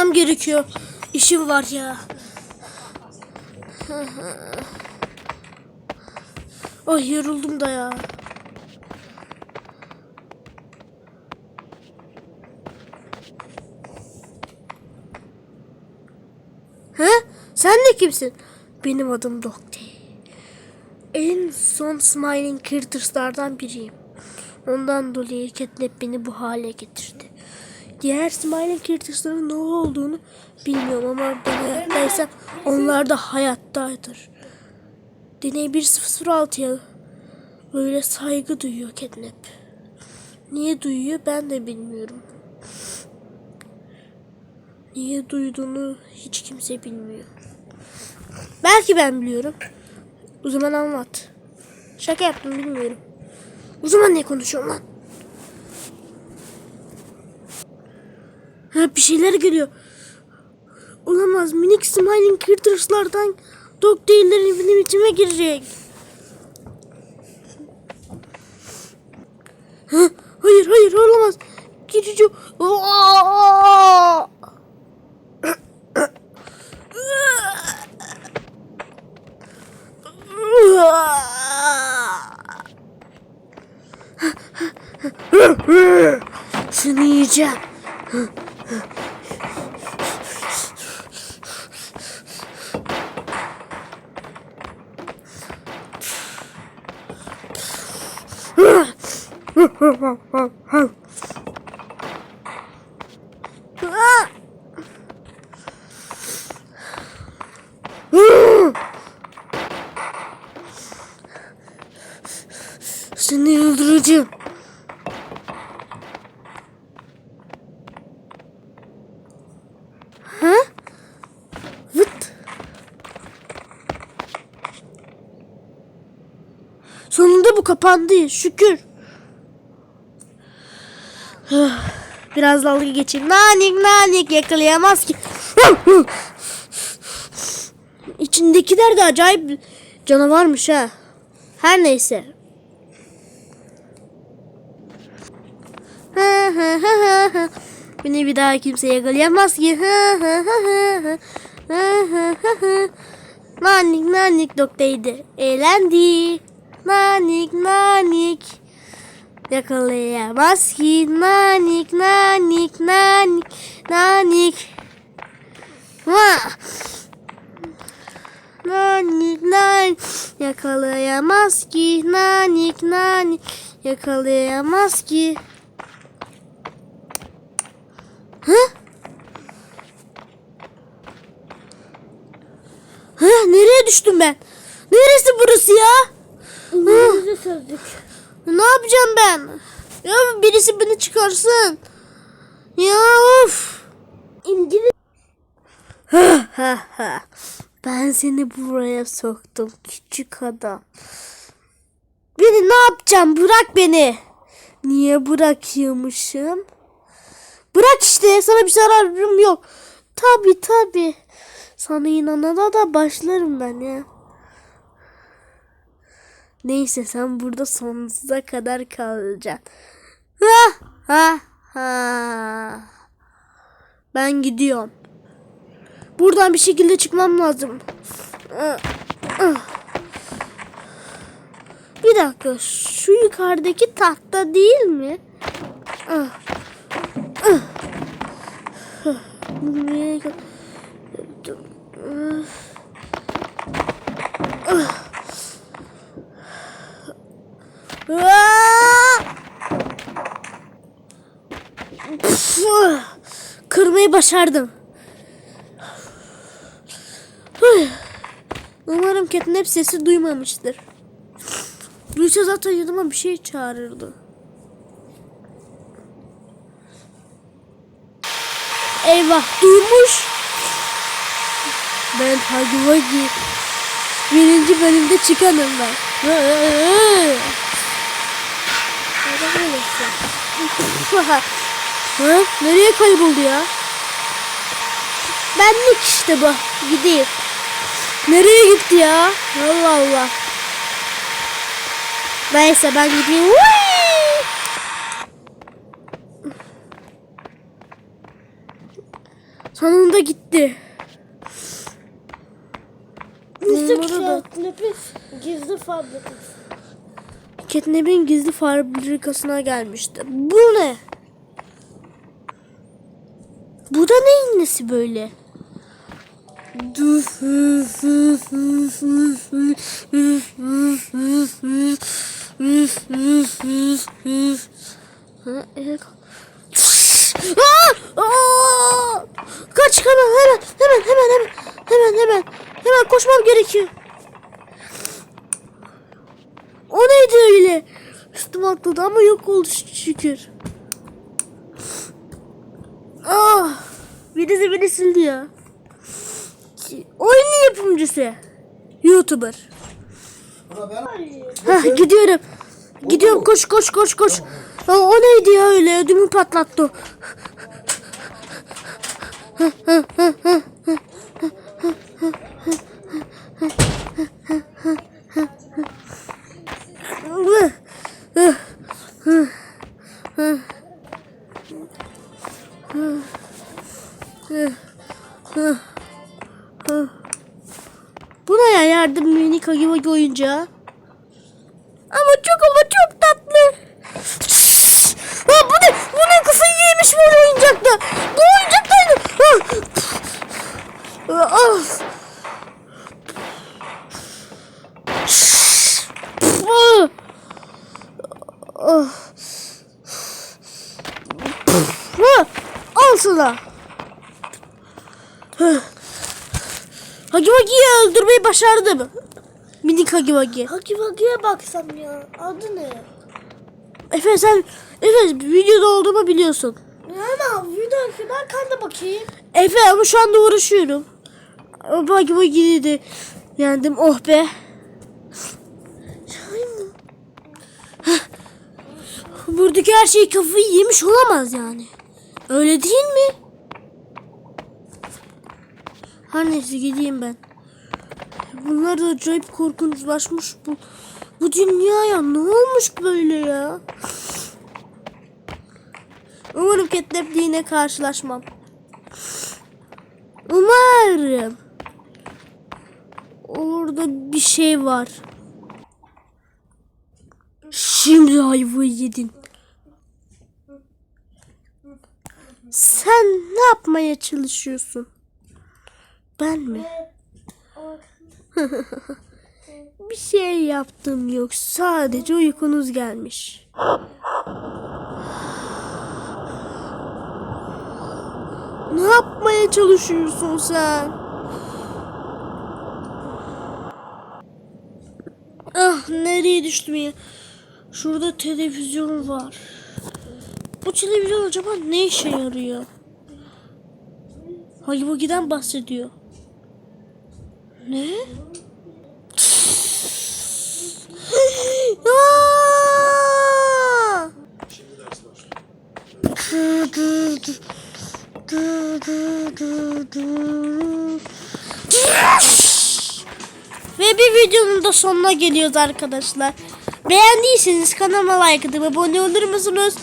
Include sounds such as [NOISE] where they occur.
gitmem gerekiyor. İşim var ya. Ay yoruldum da ya. He? Sen de kimsin? Benim adım Dokte. En son Smiling Critters'lardan biriyim. Ondan dolayı Catnap beni bu hale getirdi. Diğer Smiling Critters'ların ne olduğunu bilmiyorum ama ben hayattaysam onlar da hayattadır. Deney 1006'ya böyle saygı duyuyor Catnap. Niye duyuyor ben de bilmiyorum. Niye duyduğunu hiç kimse bilmiyor. Belki ben biliyorum. O zaman anlat. Şaka yaptım bilmiyorum. O zaman ne konuşuyorum lan? Ha bir şeyler geliyor. Olamaz. Minik Smiling Critters'lardan Dog değillerin benim içime girecek. Ha, hayır hayır olamaz. Girici. Seni yiyeceğim. Seni öldüreceğim. Ha? Vıt. Sonunda bu kapandı. Şükür. [SIGHS] Biraz dalga geçeyim. Nanik nanik yakalayamaz ki. [SIGHS] İçindekiler de acayip canavarmış ha. Her neyse. [LAUGHS] Beni bir daha kimse yakalayamaz ki. [LAUGHS] nanik nanik doktaydı. Eğlendi. Nanik nanik. Yakalayamaz ki. Nanik nanik nanik nanik. Vah. Nanik nanik yakalayamaz ki. Nanik nanik yakalayamaz ki. Hı? Hı? Nereye düştüm ben? Neresi burası ya? İngilizce sözlük. Ne yapacağım ben? Ya birisi beni çıkarsın. Ya of. Ha. Ben seni buraya soktum küçük adam. Beni ne yapacağım? Bırak beni. Niye bırakıyormuşum? Bırak işte sana bir zararım yok. Tabi tabi. Sana inanana da başlarım ben ya. Neyse sen burada sonsuza kadar kalacaksın. Ha ha ha. Ben gidiyorum. Buradan bir şekilde çıkmam lazım. Bir dakika şu yukarıdaki tahta değil mi? Buraya gel- Aa! Pf! Başardım. Umarım Catnap sesi duymamıştır. Duysa zaten yanıma bir şey çağırırdı. Eyvah duymuş. Ben Hagi Wagi. Birinci bölümde çıkanım ben. ha, nereye kayboldu ya? Benlik işte bu. Gideyim. Nereye gitti ya? Allah Allah. Neyse ben gideyim. Whee! Sonunda gitti. Catnap'in gizli fabrikası. Catnap'in gizli fabrikasına gelmişti. Bu ne? Bu da neyin nesi böyle? Kaç hemen hemen hemen hemen hemen hemen hemen hemen koşmam gerekiyor. O neydi öyle? Üstüme atladı ama yok oldu şükür. Ah! Birisi beni sildi ya. Yapımcısı. YouTuber. Hah gidiyorum. Gidiyorum koş koş koş koş. Aa, o neydi ya öyle ödümü patlattı. o. Bu ne ya yardım minik Hagi oyuncağı? Ama çok ama çok tatlı. Ha, bu ne? Bu ne kafayı yemiş böyle oyuncakta? Bu oyuncakta Ah. Ah. Ah. Ah. Al sana. Hagi Vagi'yi öldürmeyi başardım. Minik Hagi Vagi. Haki Vaki'ye baksam ya. Adı ne? Efe sen Efe videoda olduğumu biliyorsun. Ama video kadar kan da bakayım. Efe ama şu anda uğraşıyorum. Hagi Vagi'yi de yendim. Oh be. Buradaki her şey kafayı yemiş olamaz yani. Öyle değil mi? Her neyse gideyim ben. Bunlar da acayip korkunçlaşmış bu. Bu dünyaya ne olmuş böyle ya? Umarım Catnap'le yine karşılaşmam. Umarım. Orada bir şey var. Şimdi ayvayı yedin. Sen ne yapmaya çalışıyorsun? Ben mi? [LAUGHS] Bir şey yaptım yok. Sadece uykunuz gelmiş. Ne yapmaya çalışıyorsun sen? Ah nereye düştüm ya? Şurada televizyon var. Bu televizyon acaba ne işe yarıyor? Hagi Vagi'den bahsediyor. Ne? Ve bir videonun da sonuna geliyoruz arkadaşlar. Beğendiyseniz kanalıma like atıp abone olur musunuz?